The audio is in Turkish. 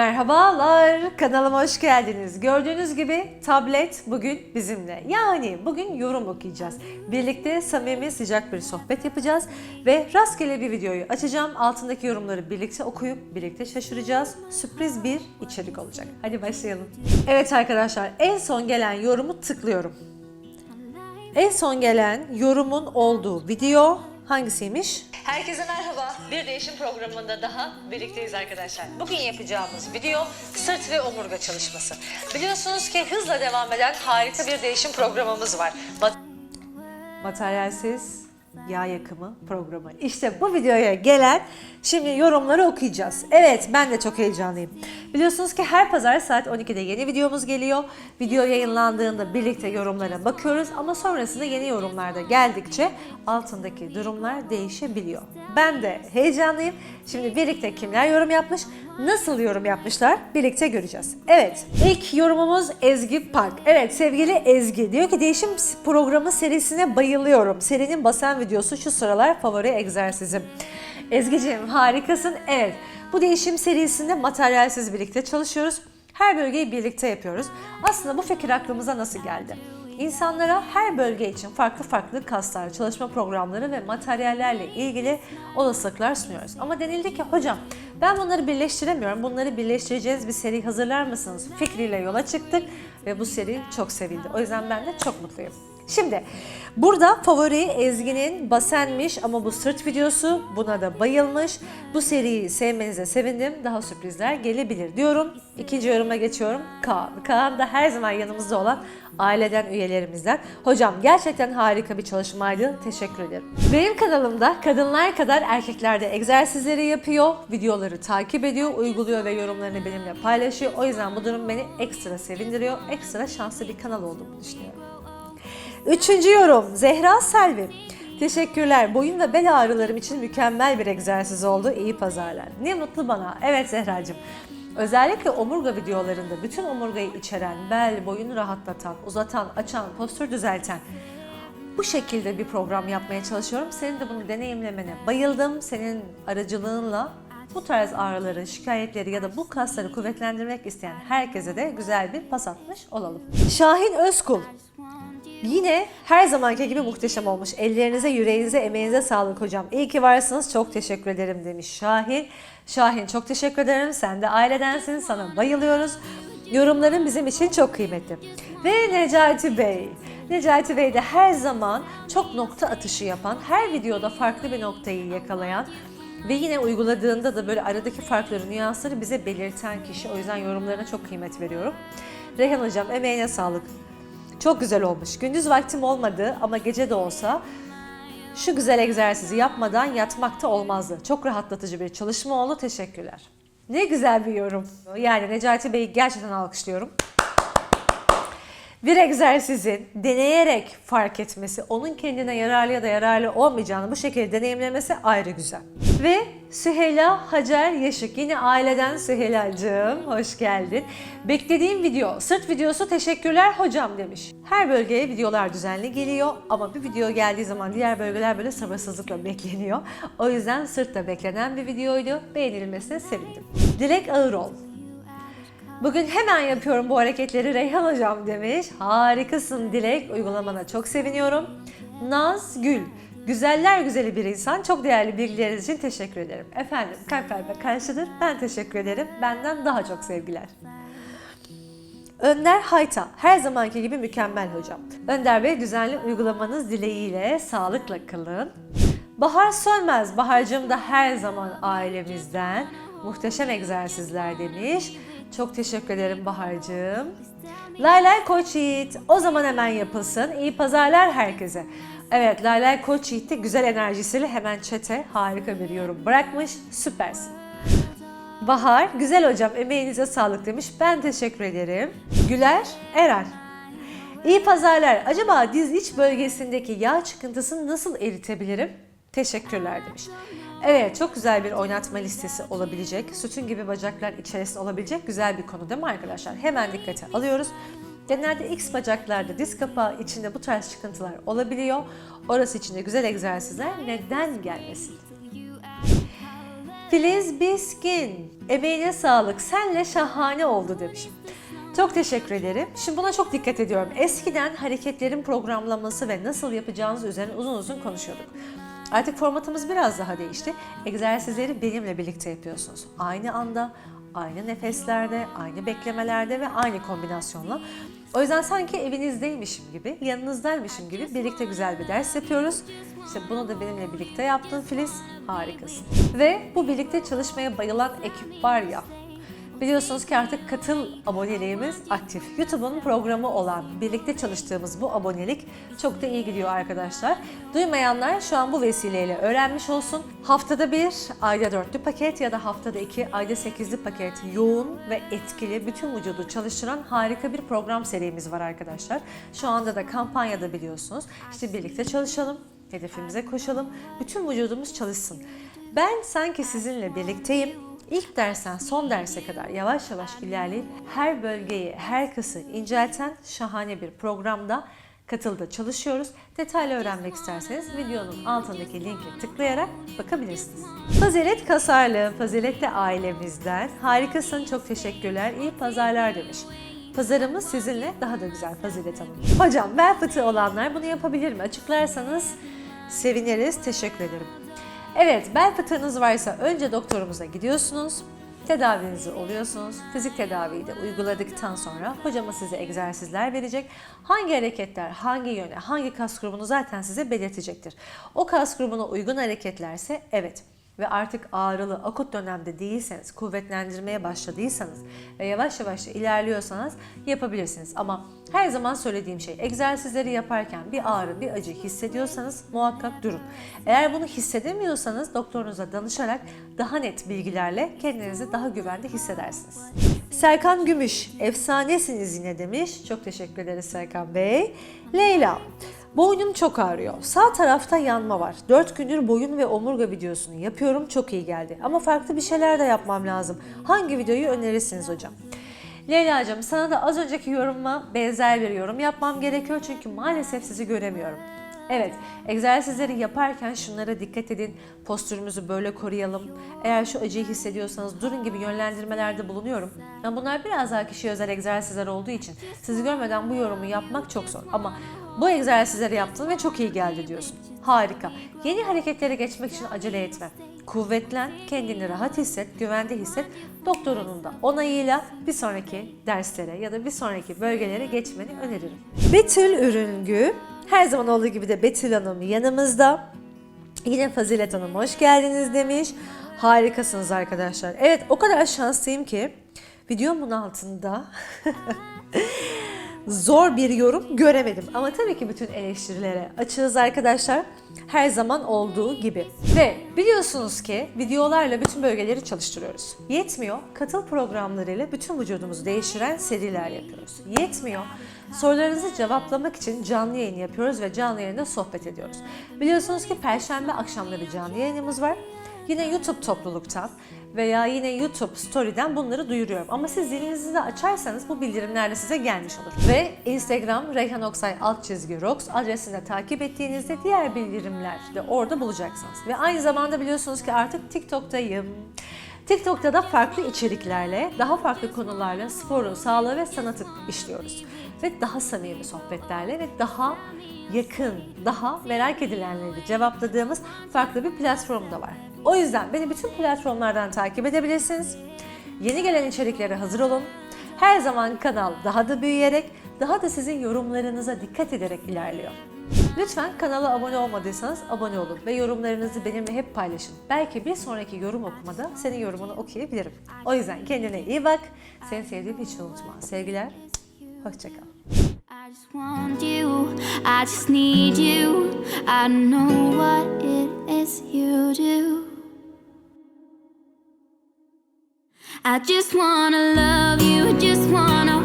Merhabalar, kanalıma hoş geldiniz. Gördüğünüz gibi tablet bugün bizimle. Yani bugün yorum okuyacağız. Birlikte samimi sıcak bir sohbet yapacağız ve rastgele bir videoyu açacağım. Altındaki yorumları birlikte okuyup birlikte şaşıracağız. Sürpriz bir içerik olacak. Hadi başlayalım. Evet arkadaşlar, en son gelen yorumu tıklıyorum. En son gelen yorumun olduğu video hangisiymiş? Herkese merhaba. Bir değişim programında daha birlikteyiz arkadaşlar. Bugün yapacağımız video sırt ve omurga çalışması. Biliyorsunuz ki hızla devam eden harika bir değişim programımız var. Mat- Materyalsiz yağ yakımı programı. İşte bu videoya gelen şimdi yorumları okuyacağız. Evet ben de çok heyecanlıyım. Biliyorsunuz ki her pazar saat 12'de yeni videomuz geliyor. Video yayınlandığında birlikte yorumlara bakıyoruz ama sonrasında yeni yorumlar da geldikçe altındaki durumlar değişebiliyor. Ben de heyecanlıyım. Şimdi birlikte kimler yorum yapmış, nasıl yorum yapmışlar birlikte göreceğiz. Evet ilk yorumumuz Ezgi Park. Evet sevgili Ezgi diyor ki değişim programı serisine bayılıyorum. Serinin basen videosu şu sıralar favori egzersizim. Ezgi'ciğim harikasın. Evet bu değişim serisinde materyalsiz birlikte çalışıyoruz. Her bölgeyi birlikte yapıyoruz. Aslında bu fikir aklımıza nasıl geldi? İnsanlara her bölge için farklı farklı kaslar, çalışma programları ve materyallerle ilgili olasılıklar sunuyoruz. Ama denildi ki hocam ben bunları birleştiremiyorum. Bunları birleştireceğiz bir seri hazırlar mısınız? Fikriyle yola çıktık ve bu seri çok sevildi. O yüzden ben de çok mutluyum. Şimdi burada favori Ezgi'nin basenmiş ama bu sırt videosu buna da bayılmış. Bu seriyi sevmenize sevindim. Daha sürprizler gelebilir diyorum. İkinci yoruma geçiyorum. Kaan. Kaan da her zaman yanımızda olan aileden üyelerimizden. Hocam gerçekten harika bir çalışmaydı. Teşekkür ederim. Benim kanalımda kadınlar kadar erkekler de egzersizleri yapıyor, videoları takip ediyor, uyguluyor ve yorumlarını benimle paylaşıyor. O yüzden bu durum beni ekstra sevindiriyor. Ekstra şanslı bir kanal olduğumu düşünüyorum. Üçüncü yorum Zehra Selvi. Teşekkürler. Boyun ve bel ağrılarım için mükemmel bir egzersiz oldu. İyi pazarlar. Ne mutlu bana. Evet Zehracığım. Özellikle omurga videolarında bütün omurgayı içeren, bel, boyunu rahatlatan, uzatan, açan, postür düzelten bu şekilde bir program yapmaya çalışıyorum. Senin de bunu deneyimlemene bayıldım. Senin aracılığınla bu tarz ağrıları, şikayetleri ya da bu kasları kuvvetlendirmek isteyen herkese de güzel bir pas atmış olalım. Şahin Özkul. Yine her zamanki gibi muhteşem olmuş. Ellerinize, yüreğinize, emeğinize sağlık hocam. İyi ki varsınız. Çok teşekkür ederim demiş Şahin. Şahin çok teşekkür ederim. Sen de ailedensin. Sana bayılıyoruz. Yorumların bizim için çok kıymetli. Ve Necati Bey. Necati Bey de her zaman çok nokta atışı yapan, her videoda farklı bir noktayı yakalayan ve yine uyguladığında da böyle aradaki farkları, nüansları bize belirten kişi. O yüzden yorumlarına çok kıymet veriyorum. Reyhan Hocam emeğine sağlık. Çok güzel olmuş. Gündüz vaktim olmadı ama gece de olsa şu güzel egzersizi yapmadan yatmakta olmazdı. Çok rahatlatıcı bir çalışma oldu. Teşekkürler. Ne güzel bir yorum. Yani Necati Bey'i gerçekten alkışlıyorum. Bir egzersizin deneyerek fark etmesi, onun kendine yararlı ya da yararlı olmayacağını bu şekilde deneyimlemesi ayrı güzel. Ve Süheyla Hacer Yaşık, yine aileden Süheyla'cığım, hoş geldin. Beklediğim video, sırt videosu teşekkürler hocam demiş. Her bölgeye videolar düzenli geliyor ama bir video geldiği zaman diğer bölgeler böyle sabırsızlıkla bekleniyor. O yüzden sırt da beklenen bir videoydu. Beğenilmesine sevindim. Dilek Ağırol, Bugün hemen yapıyorum bu hareketleri Reyhan Hocam demiş. Harikasın Dilek. Uygulamana çok seviniyorum. Naz Gül. Güzeller güzeli bir insan. Çok değerli bilgileriniz için teşekkür ederim. Efendim kalplerime karşıdır. Ben teşekkür ederim. Benden daha çok sevgiler. Önder Hayta. Her zamanki gibi mükemmel hocam. Önder Bey düzenli uygulamanız dileğiyle sağlıkla kalın. Bahar Sönmez. Bahar'cığım da her zaman ailemizden muhteşem egzersizler demiş. Çok teşekkür ederim Bahar'cığım. Laylay Koç. O zaman hemen yapılsın. İyi pazarlar herkese. Evet Laylay Koç de güzel enerjisiyle hemen çete harika bir yorum bırakmış. Süpersin. Bahar, güzel hocam emeğinize sağlık demiş. Ben teşekkür ederim. Güler, Eren. İyi pazarlar. Acaba diz iç bölgesindeki yağ çıkıntısını nasıl eritebilirim? Teşekkürler demiş. Evet çok güzel bir oynatma listesi olabilecek. Sütun gibi bacaklar içerisinde olabilecek güzel bir konu değil mi arkadaşlar? Hemen dikkate alıyoruz. Genelde X bacaklarda diz kapağı içinde bu tarz çıkıntılar olabiliyor. Orası için de güzel egzersizler neden gelmesin? Filiz Biskin, emeğine sağlık, senle şahane oldu demiş. Çok teşekkür ederim. Şimdi buna çok dikkat ediyorum. Eskiden hareketlerin programlaması ve nasıl yapacağınız üzerine uzun uzun konuşuyorduk. Artık formatımız biraz daha değişti. Egzersizleri benimle birlikte yapıyorsunuz. Aynı anda, aynı nefeslerde, aynı beklemelerde ve aynı kombinasyonla. O yüzden sanki evinizdeymişim gibi, yanınızdaymışım gibi birlikte güzel bir ders yapıyoruz. İşte bunu da benimle birlikte yaptın Filiz. Harikasın. Ve bu birlikte çalışmaya bayılan ekip var ya, Biliyorsunuz ki artık katıl aboneliğimiz aktif. YouTube'un programı olan birlikte çalıştığımız bu abonelik çok da iyi gidiyor arkadaşlar. Duymayanlar şu an bu vesileyle öğrenmiş olsun. Haftada bir, ayda dörtlü paket ya da haftada iki, ayda sekizli paket yoğun ve etkili bütün vücudu çalıştıran harika bir program serimiz var arkadaşlar. Şu anda da kampanyada biliyorsunuz. İşte birlikte çalışalım, hedefimize koşalım, bütün vücudumuz çalışsın. Ben sanki sizinle birlikteyim İlk dersten son derse kadar yavaş yavaş ilerleyip her bölgeyi, her kası incelten şahane bir programda katılda çalışıyoruz. Detaylı öğrenmek isterseniz videonun altındaki linke tıklayarak bakabilirsiniz. Fazilet Kasarlı, Fazilet de ailemizden. Harikasın, çok teşekkürler, iyi pazarlar demiş. Pazarımız sizinle daha da güzel Fazilet Hanım. Hocam bel fıtığı olanlar bunu yapabilir mi? Açıklarsanız seviniriz, teşekkür ederim. Evet, bel fıtığınız varsa önce doktorumuza gidiyorsunuz. Tedavinizi oluyorsunuz. Fizik tedaviyi de uyguladıktan sonra hocamız size egzersizler verecek. Hangi hareketler, hangi yöne, hangi kas grubunu zaten size belirtecektir. O kas grubuna uygun hareketlerse evet ve artık ağrılı, akut dönemde değilseniz, kuvvetlendirmeye başladıysanız ve yavaş yavaş ilerliyorsanız yapabilirsiniz. Ama her zaman söylediğim şey, egzersizleri yaparken bir ağrı, bir acı hissediyorsanız muhakkak durun. Eğer bunu hissedemiyorsanız doktorunuza danışarak daha net bilgilerle kendinizi daha güvende hissedersiniz. Serkan Gümüş, efsanesiniz yine demiş. Çok teşekkür ederiz Serkan Bey. Leyla, Boynum çok ağrıyor. Sağ tarafta yanma var. 4 gündür boyun ve omurga videosunu yapıyorum. Çok iyi geldi. Ama farklı bir şeyler de yapmam lazım. Hangi videoyu önerirsiniz hocam? Leyla'cığım sana da az önceki yorumuma benzer bir yorum yapmam gerekiyor. Çünkü maalesef sizi göremiyorum. Evet, egzersizleri yaparken şunlara dikkat edin. Postürümüzü böyle koruyalım. Eğer şu acıyı hissediyorsanız durun gibi yönlendirmelerde bulunuyorum. Yani bunlar biraz daha kişiye özel egzersizler olduğu için sizi görmeden bu yorumu yapmak çok zor. Ama bu egzersizleri yaptın ve çok iyi geldi diyorsun. Harika. Yeni hareketlere geçmek için acele etme. Kuvvetlen, kendini rahat hisset, güvende hisset. Doktorunun da onayıyla bir sonraki derslere ya da bir sonraki bölgelere geçmeni öneririm. Betül Ürüngü, her zaman olduğu gibi de Betül Hanım yanımızda. Yine Fazilet Hanım hoş geldiniz demiş. Harikasınız arkadaşlar. Evet o kadar şanslıyım ki videomun altında zor bir yorum göremedim. Ama tabii ki bütün eleştirilere açığız arkadaşlar. Her zaman olduğu gibi. Ve biliyorsunuz ki videolarla bütün bölgeleri çalıştırıyoruz. Yetmiyor. Katıl programlarıyla bütün vücudumuzu değiştiren seriler yapıyoruz. Yetmiyor. Sorularınızı cevaplamak için canlı yayın yapıyoruz ve canlı yayında sohbet ediyoruz. Biliyorsunuz ki perşembe akşamları canlı yayınımız var. Yine YouTube topluluktan veya yine YouTube Story'den bunları duyuruyorum. Ama siz zilinizi de açarsanız bu bildirimler de size gelmiş olur. Ve Instagram Reyhan Oksay alt çizgi rocks adresinde takip ettiğinizde diğer bildirimler de orada bulacaksınız. Ve aynı zamanda biliyorsunuz ki artık TikTok'tayım. TikTok'ta da farklı içeriklerle, daha farklı konularla sporu, sağlığı ve sanatı işliyoruz. Ve daha samimi sohbetlerle ve daha yakın, daha merak edilenleri cevapladığımız farklı bir platform da var. O yüzden beni bütün platformlardan takip edebilirsiniz. Yeni gelen içeriklere hazır olun. Her zaman kanal daha da büyüyerek, daha da sizin yorumlarınıza dikkat ederek ilerliyor. Lütfen kanala abone olmadıysanız abone olun ve yorumlarınızı benimle hep paylaşın. Belki bir sonraki yorum okumada senin yorumunu okuyabilirim. O yüzden kendine iyi bak. Seni sevdiğimi hiç unutma. Sevgiler. Hoşçakal. I know what it is you do. I just wanna love you, I just wanna